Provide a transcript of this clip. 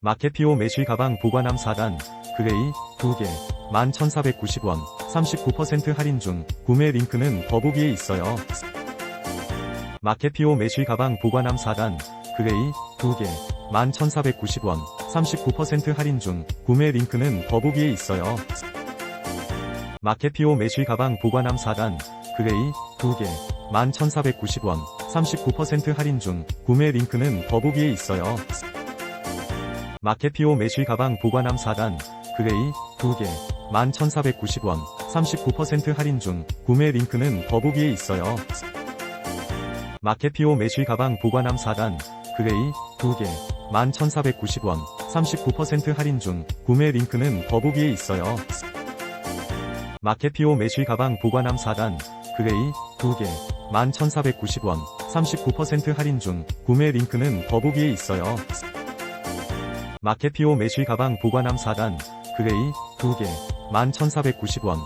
마케피오 메쉬 가방 보관함 4단, 그레이, 2개, 11,490원, 39% 할인 중, 구매 링크는 더보기에 있어요. 마케피오 메쉬 가방 보관함 4단, 그레이, 2개, 11,490원, 39% 할인 중, 구매 링크는 더보기에 있어요. 마케피오 메쉬 가방 보관함 4단, 그레이, 2개, 11,490원, 39% 할인 중, 구매 링크는 더보기에 있어요. 마케피오 메쉬 가방 보관함 4단, 그레이, 2개, 11,490원, 39% 할인 중, 구매 링크는 더보기에 있어요. 마케피오 메쉬 가방 보관함 4단, 그레이, 2개, 11,490원, 39% 할인 중, 구매 링크는 더보기에 있어요. 마케피오 메쉬 가방 보관함 4단, 그레이, 2개, 11,490원, 39% 할인 중, 구매 링크는 더보기에 있어요. 마케피오 메쉬 가방 보관함 4단, 그레이, 2개, 11,490원,